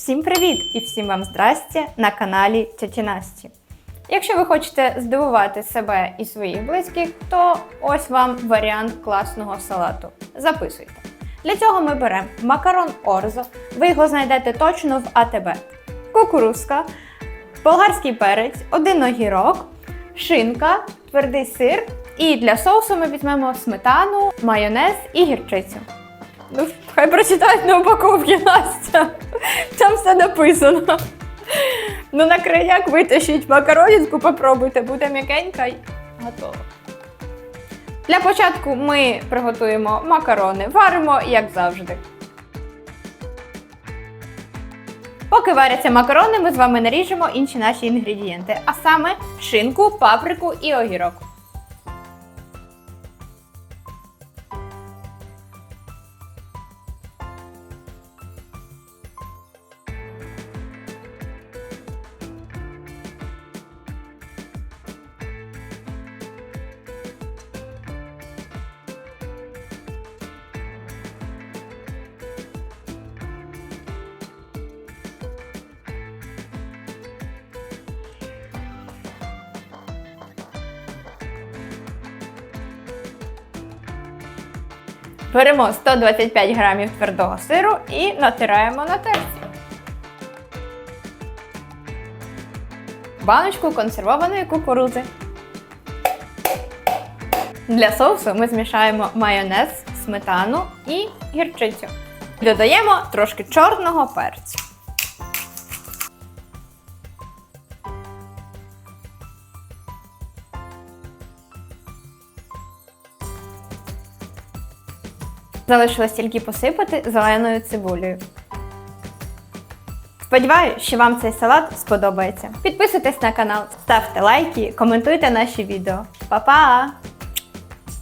Всім привіт і всім вам здрасте на каналі Тьоті Насті. Якщо ви хочете здивувати себе і своїх близьких, то ось вам варіант класного салату. Записуйте. Для цього ми беремо макарон Орзо, ви його знайдете точно в АТБ, кукурузка, болгарський перець, один огірок, шинка, твердий сир. І для соусу ми візьмемо сметану, майонез і гірчицю. Ну, хай прочитають на упаковці Настя. Все написано. Ну, на крайняк витащіть макаронінку, попробуйте, буде м'якенька і готово. Для початку ми приготуємо макарони, варимо, як завжди. Поки варяться макарони, ми з вами наріжемо інші наші інгредієнти, а саме шинку, паприку і огірок. Беремо 125 грамів твердого сиру і натираємо на терці. Баночку консервованої кукурудзи. Для соусу ми змішаємо майонез, сметану і гірчицю. Додаємо трошки чорного перцю. Залишилось тільки посипати зеленою цибулею. Сподіваюсь, що вам цей салат сподобається. Підписуйтесь на канал, ставте лайки, коментуйте наші відео. Па-па!